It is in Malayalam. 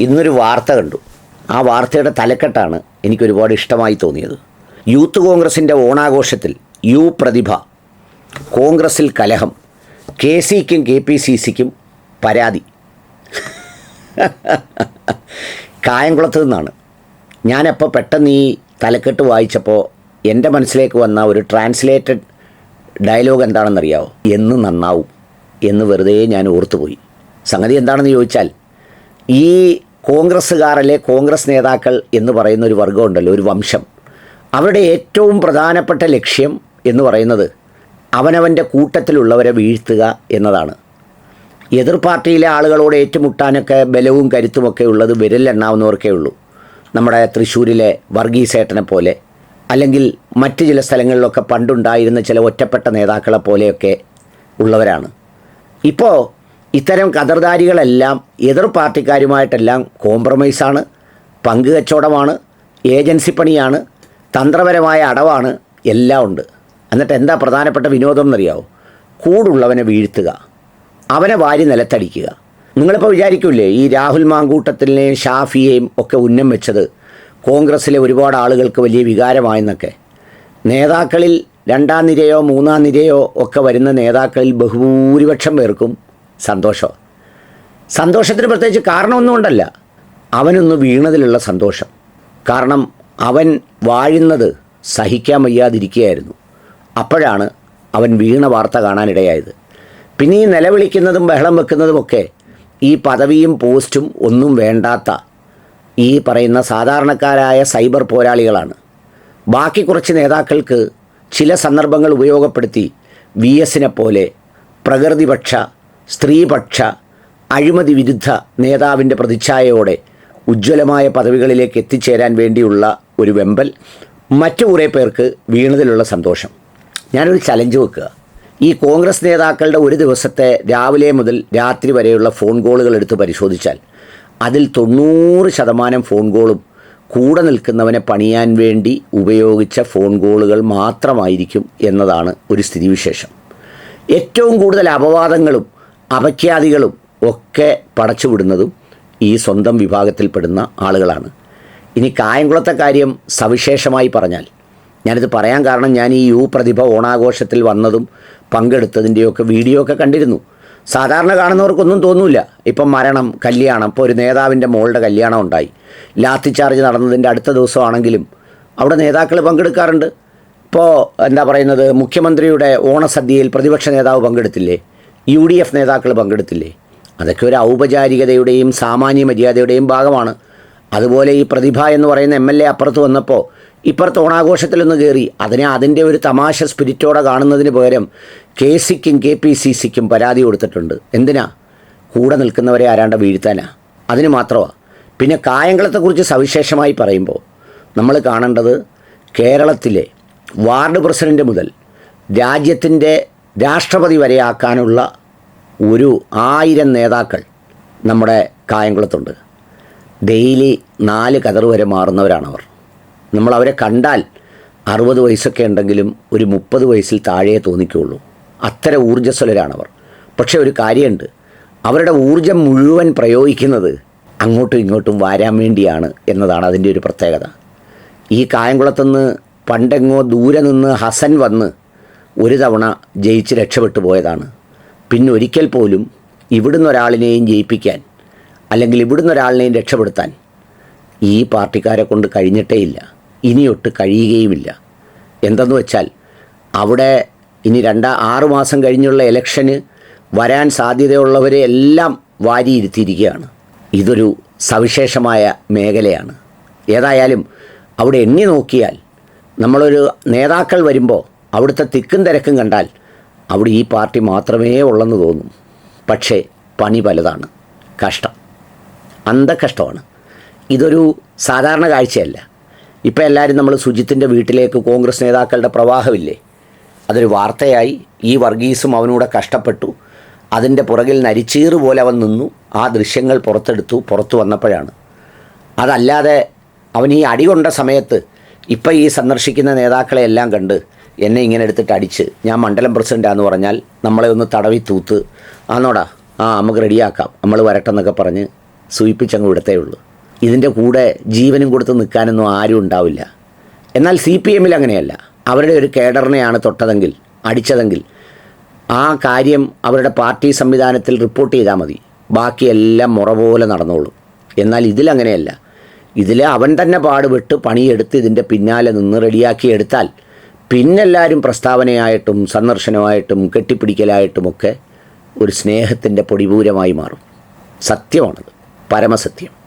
ഇന്നൊരു വാർത്ത കണ്ടു. ആ വാർത്തയുടെ തലക്കെട്ടാണ് എനിക്ക് ഒരുപാട് ഇഷ്ടമായി തോന്നിയത്. യൂത്ത് കോൺഗ്രസിന്റെ ഓണാഘോഷത്തിൽ യു പ്രതിഭ കോൺഗ്രസിൽ കലഹം കെ സിക്കും കെ പി സി സിക്കും പരാതി. കായംകുളത്ത് നിന്നാണ്. ഞാനപ്പോൾ പെട്ടെന്ന് ഈ തലക്കെട്ട് വായിച്ചപ്പോൾ എന്റെ മനസ്സിലേക്ക് വന്ന ഒരു ട്രാൻസ്ലേറ്റഡ് ഡയലോഗ് എന്താണെന്നറിയാവോ? എന്ന് നന്നാവും. എന്ന് വെറുതെ ഞാൻ ഓർത്തുപോയി. സംഗതി എന്താണെന്ന് ചോദിച്ചാൽ ഈ കോൺഗ്രസ്സുകാരിലെ കോൺഗ്രസ് നേതാക്കൾ എന്ന് പറയുന്ന ഒരു വർഗമുണ്ടല്ലോ ഒരു വംശം. അവരുടെ ഏറ്റവും പ്രധാനപ്പെട്ട ലക്ഷ്യം എന്ന് പറയുന്നത് അവനവന്റെ കൂട്ടത്തിലുള്ളവരെ വീഴ്ത്തുക എന്നതാണ്. എതിർ പാർട്ടിയിലെ ആളുകളോട് ഏറ്റുമുട്ടാനൊക്കെ ബലവും കരുത്തുമൊക്കെ ഉള്ളത് വിരലെണ്ണാവുന്നവർക്കേ ഉള്ളൂ. നമ്മുടെ തൃശ്ശൂരിലെ വർഗീസേട്ടനെ പോലെ അല്ലെങ്കിൽ മറ്റ് ചില സ്ഥലങ്ങളിലൊക്കെ പണ്ടുണ്ടായിരുന്ന ചില ഒറ്റപ്പെട്ട നേതാക്കളെ പോലെയൊക്കെ ഉള്ളവരാണ്. ഇപ്പോൾ ഇത്തരം കതർദാരികളെല്ലാം എതിർ പാർട്ടിക്കാരുമായിട്ടെല്ലാം കോംപ്രമൈസാണ് പങ്കുകച്ചവടമാണ് ഏജൻസി പണിയാണ് തന്ത്രപരമായ അടവാണ് എല്ലാം ഉണ്ട്. എന്നിട്ട് എന്താ പ്രധാനപ്പെട്ട വിനോദം എന്നറിയാവോ? കൂടുള്ളവനെ വീഴ്ത്തുക അവനെ വാരി നിലത്തടിക്കുക. നിങ്ങളിപ്പോൾ വിചാരിക്കൂലേ ഈ രാഹുൽ മാങ്കൂട്ടത്തിനെയും ഷാഫിയെയും ഒക്കെ ഉന്നം വെച്ചത് കോൺഗ്രസ്സിലെ ഒരുപാട് ആളുകൾക്ക് വലിയ വികാരമായെന്നൊക്കെ. നേതാക്കളിൽ രണ്ടാം നിരയോ മൂന്നാം നിരയോ ഒക്കെ വരുന്ന നേതാക്കളിൽ ബഹുഭൂരിപക്ഷം പേർക്കും സന്തോഷം. സന്തോഷത്തിന് പ്രത്യേകിച്ച് കാരണമൊന്നും ഉണ്ടല്ല അവനൊന്ന് വീണതിലുള്ള സന്തോഷം. കാരണം അവൻ വാഴുന്നത് സഹിക്കാൻ വയ്യാതിരിക്കുകയായിരുന്നു. അപ്പോഴാണ് അവൻ വീണ വാർത്ത കാണാനിടയായത്. പിന്നെ ഈ നിലവിളിക്കുന്നതും ബഹളം വെക്കുന്നതുമൊക്കെ ഈ പദവിയും പോസ്റ്റും ഒന്നും വേണ്ടാത്ത ഈ പറയുന്ന സാധാരണക്കാരായ സൈബർ പോരാളികളാണ്. ബാക്കി കുറച്ച് നേതാക്കൾക്ക് ചില സന്ദർഭങ്ങൾ ഉപയോഗപ്പെടുത്തി വി എസിനെ പോലെ പ്രകൃതിപക്ഷ സ്ത്രീപക്ഷ അഴിമതി വിരുദ്ധ നേതാവിന്റെ പ്രതിച്ഛായയോടെ ഉജ്ജ്വലമായ പദവികളിലേക്ക് എത്തിച്ചേരാൻ വേണ്ടിയുള്ള ഒരു വെമ്പൽ മറ്റു കുറേ പേർക്ക് വീണതിലുള്ള സന്തോഷം. ഞാനൊരു ചലഞ്ച് വെക്കുക. ഈ കോൺഗ്രസ് നേതാക്കളുടെ ഒരു ദിവസത്തെ രാവിലെ മുതൽ രാത്രി വരെയുള്ള ഫോൺ കോളുകൾ എടുത്ത് പരിശോധിച്ചാൽ അതിൽ തൊണ്ണൂറ് ശതമാനം ഫോൺ കോളും കൂടെ നിൽക്കുന്നവനെ പണിയാൻ വേണ്ടി ഉപയോഗിച്ച ഫോൺ കോളുകൾ മാത്രമായിരിക്കും എന്നതാണ് ഒരു സ്ഥിതിവിശേഷം. ഏറ്റവും കൂടുതൽ അപവാദങ്ങളും അപഖ്യാതികളും ഒക്കെ പടച്ചുവിടുന്നതും ഈ സ്വന്തം വിഭാഗത്തിൽപ്പെടുന്ന ആളുകളാണ്. ഇനി കായംകുളത്തെ കാര്യം സവിശേഷമായി പറഞ്ഞാൽ ഞാനിത് പറയാൻ കാരണം ഞാൻ ഈ യു പ്രതിഭ ഓണാഘോഷത്തിൽ വന്നതും പങ്കെടുത്തതിന്റെയൊക്കെ വീഡിയോ ഒക്കെ കണ്ടിരുന്നു. സാധാരണ കാണുന്നവർക്കൊന്നും തോന്നില്ല ഇപ്പം മരണം കല്യാണം ഇപ്പോൾ ഒരു നേതാവിന്റെ മോളുടെ കല്യാണം ഉണ്ടായി. ലാത്തി ചാർജ് നടന്നതിന്റെ അടുത്ത ദിവസമാണെങ്കിലും അവിടെ നേതാക്കൾ പങ്കെടുക്കാറുണ്ട്. ഇപ്പോൾ എന്താ പറയുന്നത് മുഖ്യമന്ത്രിയുടെ ഓണസദ്യയിൽ പ്രതിപക്ഷ നേതാവ് പങ്കെടുത്തില്ലേ? യു ഡി എഫ് നേതാക്കൾ പങ്കെടുത്തില്ലേ? അതൊക്കെ ഒരു ഔപചാരികതയുടെയും സാമാന്യ മര്യാദയുടെയും ഭാഗമാണ്. അതുപോലെ ഈ പ്രതിഭ എന്ന് പറയുന്ന എം എൽ എ അപ്പുറത്ത് വന്നപ്പോൾ ഇപ്പുറത്ത് ഓണാഘോഷത്തിലൊന്ന് കയറി അതിനെ അതിന്റെ ഒരു തമാശ സ്പിരിറ്റോടെ കാണുന്നതിന് പകരം കെ സിക്കും കെ പി സി സിക്കും പരാതി കൊടുത്തിട്ടുണ്ട്. എന്തിനാ? കൂടെ നിൽക്കുന്നവരെ ആരാണ്ട വീഴ്ത്താനാ? അതിന് മാത്രമാണ് പിന്നെ കായംകുളത്തെക്കുറിച്ച് സവിശേഷമായി പറയുമ്പോൾ നമ്മൾ കാണേണ്ടത് കേരളത്തിലെ വാർഡ് പ്രസിഡന്റ് മുതൽ രാജ്യത്തിന്റെ രാഷ്ട്രപതി വരെ ആക്കാനുള്ള ഒരു ആയിരം നേതാക്കൾ നമ്മുടെ കായംകുളത്തുണ്ട്. ഡെയിലി നാല് കതർ വരെ മാറുന്നവരാണവർ. നമ്മൾ അവരെ കണ്ടാൽ അറുപത് വയസ്സൊക്കെ ഉണ്ടെങ്കിലും ഒരു മുപ്പത് വയസ്സിൽ താഴെ തോന്നിക്കുള്ളൂ അത്ര ഊർജസ്വലരാണവർ. പക്ഷേ ഒരു കാര്യമുണ്ട്. അവരുടെ ഊർജം മുഴുവൻ പ്രയോഗിക്കുന്നത് അങ്ങോട്ടും ഇങ്ങോട്ടും വാരാൻ വേണ്ടിയാണ് എന്നതാണ് അതിന്റെ ഒരു പ്രത്യേകത. ഈ കായംകുളത്തുനിന്ന് പണ്ടെങ്ങോ ദൂരെ നിന്ന് ഹസൻ വന്ന് ഒരു തവണ ജയിച്ച് രക്ഷപ്പെട്ടു പോയതാണ്. പിന്നെ ഒരിക്കൽ പോലും ഇവിടുന്ന് ഒരാളിനെയും ജയിപ്പിക്കാൻ അല്ലെങ്കിൽ ഇവിടുന്ന് ഒരാളിനെയും രക്ഷപ്പെടുത്താൻ ഈ പാർട്ടിക്കാരെ കൊണ്ട് കഴിഞ്ഞിട്ടേ ഇല്ല. ഇനിയൊട്ട് കഴിയുകയുമില്ല. എന്തെന്ന് വെച്ചാൽ അവിടെ ഇനി രണ്ടാ ആറ് മാസം കഴിഞ്ഞുള്ള ഇലക്ഷന് വരാൻ സാധ്യതയുള്ളവരെ എല്ലാം വാരിയിരുത്തിയിരിക്കുകയാണ് ഇതൊരു സവിശേഷമായ മേഖലയാണ്. ഏതായാലും അവിടെ എണ്ണി നോക്കിയാൽ നമ്മളൊരു നേതാക്കൾ വരുമ്പോൾ അവിടുത്തെ തിക്കും തിരക്കും കണ്ടാൽ അവിടെ ഈ പാർട്ടി മാത്രമേ ഉള്ളെന്ന് തോന്നും. പക്ഷേ പണി പലതാണ്. കഷ്ടം. അന്ധകഷ്ടമാണ്. ഇതൊരു സാധാരണ കാഴ്ചയല്ല. ഇപ്പോൾ എല്ലാവരും നമ്മൾ സുജിത്തിന്റെ വീട്ടിലേക്ക് കോൺഗ്രസ് നേതാക്കളുടെ പ്രവാഹമില്ലേ? അതൊരു വാർത്തയായി ഈ വർഗീസും അവനൂടെ കഷ്ടപ്പെട്ടു. അതിന്റെ പുറകിൽ നരിച്ചീറ് പോലെ അവൻ നിന്നു. ആ ദൃശ്യങ്ങൾ പുറത്തെടുത്തു പുറത്തു വന്നപ്പോഴാണ്. അതല്ലാതെ അവൻ ഈ അടികൊണ്ട സമയത്ത് ഇപ്പം ഈ സന്ദർശിക്കുന്ന നേതാക്കളെ എല്ലാം കണ്ട് എന്നെ ഇങ്ങനെ എടുത്തിട്ട് അടിച്ച്. ഞാൻ മണ്ഡലം പ്രസിഡന്റാന്ന് പറഞ്ഞാൽ നമ്മളെ ഒന്ന് തടവി തൂത്ത്. ആന്നോടാ. ആ നമുക്ക് റെഡിയാക്കാം. നമ്മൾ വരട്ടെന്നൊക്കെ പറഞ്ഞ് സൂയിപ്പിച്ചങ്ങ് വിടത്തേ ഉള്ളൂ. ഇതിന്റെ കൂടെ ജീവനും കൊടുത്ത് നിൽക്കാനൊന്നും ആരും ഉണ്ടാവില്ല. എന്നാൽ സി പി എമ്മിൽ അങ്ങനെയല്ല. അവരുടെ ഒരു കേഡറിനെയാണ് തൊട്ടതെങ്കിൽ അടിച്ചതെങ്കിൽ ആ കാര്യം അവരുടെ പാർട്ടി സംവിധാനത്തിൽ റിപ്പോർട്ട് ചെയ്താൽ മതി. ബാക്കിയെല്ലാം മുറ പോലെ നടന്നോളും. എന്നാൽ ഇതിലങ്ങനെയല്ല ഇതിൽ അവൻ തന്നെ പാടുപെട്ട് പണിയെടുത്ത് ഇതിന്റെ പിന്നാലെ നിന്ന് റെഡിയാക്കി എടുത്താൽ പിന്നെല്ലാവരും പ്രസ്താവനയായിട്ടും സന്ദർശനമായിട്ടും കെട്ടിപ്പിടിക്കലായിട്ടുമൊക്കെ ഒരു സ്നേഹത്തിന്റെ പൊടിപൂരമായി മാറും. സത്യമാണത്. പരമസത്യം.